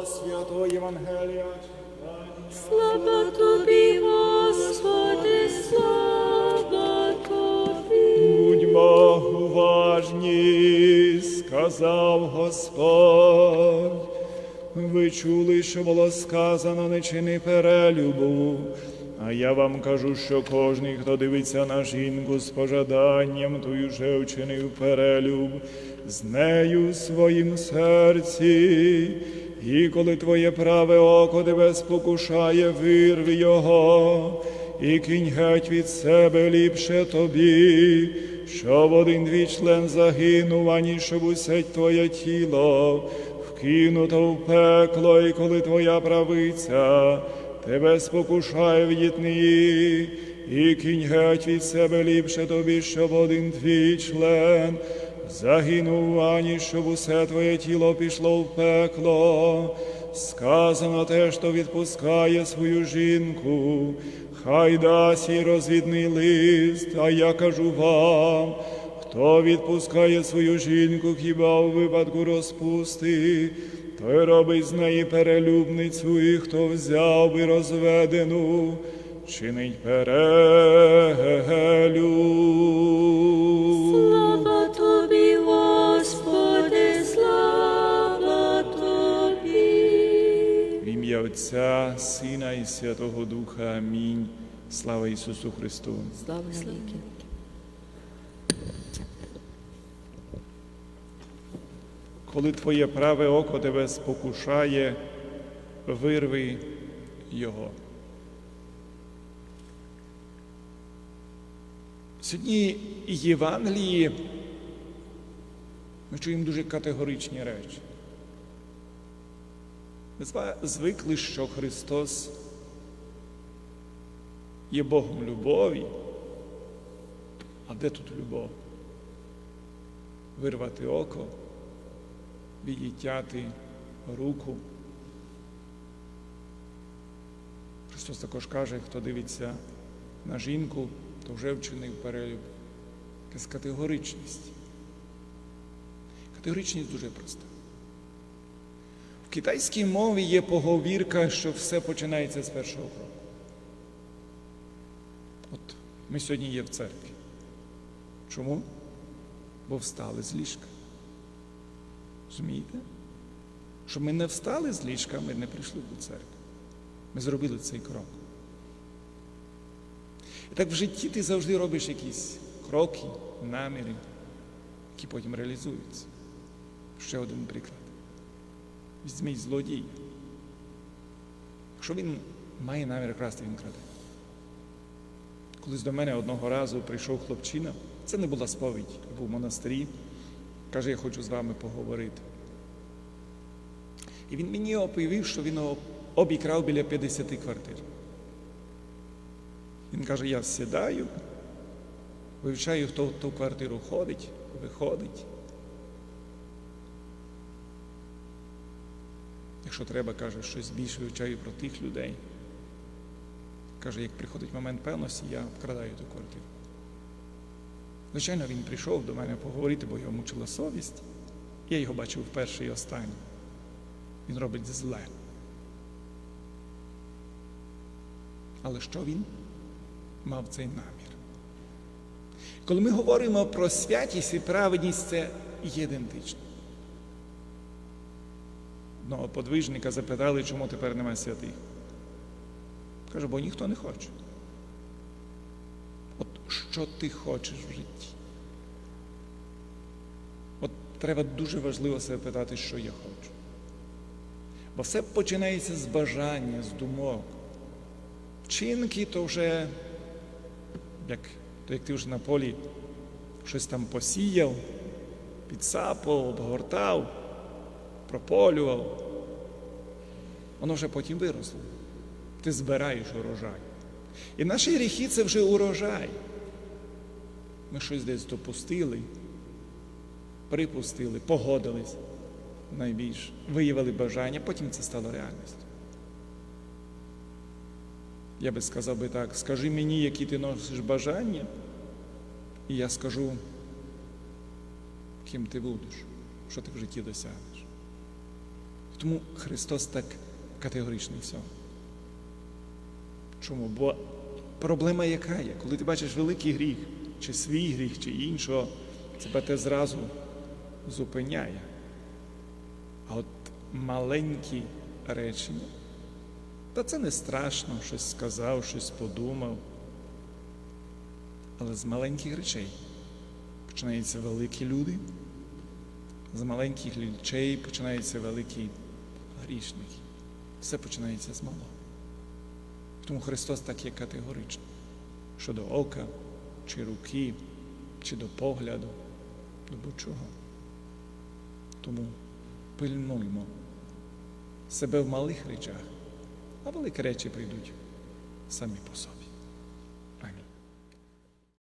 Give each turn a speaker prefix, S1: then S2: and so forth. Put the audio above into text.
S1: Слова святого Євангелія.
S2: Слава тобі, Господи, слава тобі.
S1: Будьмо уважні, сказав Господь. Ви чули, що було сказано, не чини перелюбу. А я вам кажу, що кожний, хто дивиться на жінку з пожаданням, той уже вчинив перелюб з нею в своїм серці. І коли твоє праве око тебе спокушає, вирви його, і кінь геть від себе ліпше тобі, щоб один твій член загинув, ані щоб усе твоє тіло вкинуто в пекло, і коли твоя правиця тебе спокушає в дітниї, і кінь геть від себе ліпше тобі, щоб один твій член загинув, ані щоб усе твоє тіло пішло в пекло. Сказано те, що відпускає свою жінку, хай дасть їй розвідний лист, а я кажу вам, хто відпускає свою жінку хіба у випадку розпусти, той робить з неї перелюбницю, і хто взяв би розведену, чинить перелюб.
S2: Слава тобі,
S1: Отця, Сина і Святого Духа. Амінь. Слава Ісусу Христу.
S2: Слава навіки.
S1: Коли твоє праве око тебе спокушає, вирви його. Сьогодні Євангелії ми чуємо дуже категоричні речі. Ми звикли, що Христос є Богом любові. А де тут любов? Вирвати око, відітяти руку. Христос також каже, хто дивиться на жінку, то вже вчинив перелюб. Якась категоричність. Категоричність дуже проста. В китайській мові є поговірка, що все починається з першого кроку. От ми сьогодні є в церкві. Чому? Бо встали з ліжка. Розумієте? Щоб ми не встали з ліжка, ми не прийшли до церкви. Ми зробили цей крок. І так в житті ти завжди робиш якісь кроки, наміри, які потім реалізуються. Ще один приклад. Візьміть злодій. Якщо він має намір красти, він краде. Колись до мене одного разу прийшов хлопчина, це не була сповідь, я був в монастирі. Каже, я хочу з вами поговорити. І він мені оповів, що він обікрав біля 50 квартир. Він каже, я сідаю, вивчаю, хто в ту квартиру ходить, виходить. Якщо треба, каже, щось більше вивчаю про тих людей. Каже, як приходить момент певності, я вкрадаю ту квартиру. Звичайно, він прийшов до мене поговорити, бо його мучила совість. Я його бачив вперше і останній. Він робить зле. Але що він мав цей намір? Коли ми говоримо про святість і праведність, це є ідентично. Одного подвижника запитали, чому тепер немає святих. Каже, бо ніхто не хоче. От що ти хочеш в житті? От треба дуже важливо себе питати, що я хочу. Бо все починається з бажання, з думок. Вчинки то вже, як, то як ти вже на полі щось там посіяв, підсапав, обгортав, прополював. Воно вже потім виросло. Ти збираєш урожай. І наші гріхи це вже урожай. Ми щось десь допустили, припустили, погодились найбільше, виявили бажання, потім це стало реальністю. Я би сказав би так, скажи мені, які ти носиш бажання, і я скажу, ким ти будеш, що ти в житті досягнеш. Тому Христос так категоричний в цьому. Чому? Бо проблема яка є? Коли ти бачиш великий гріх, чи свій гріх, чи іншого, тебе те зразу зупиняє. А от маленькі речення, та це не страшно, щось сказав, щось подумав. Але з маленьких речей починаються великі люди, з маленьких речей починаються великі грішники. Все починається з малого. Тому Христос так є категоричний щодо ока, чи руки, чи до погляду, до будь-чого. Тому пильнуймо себе в малих речах, а великі речі прийдуть самі по собі.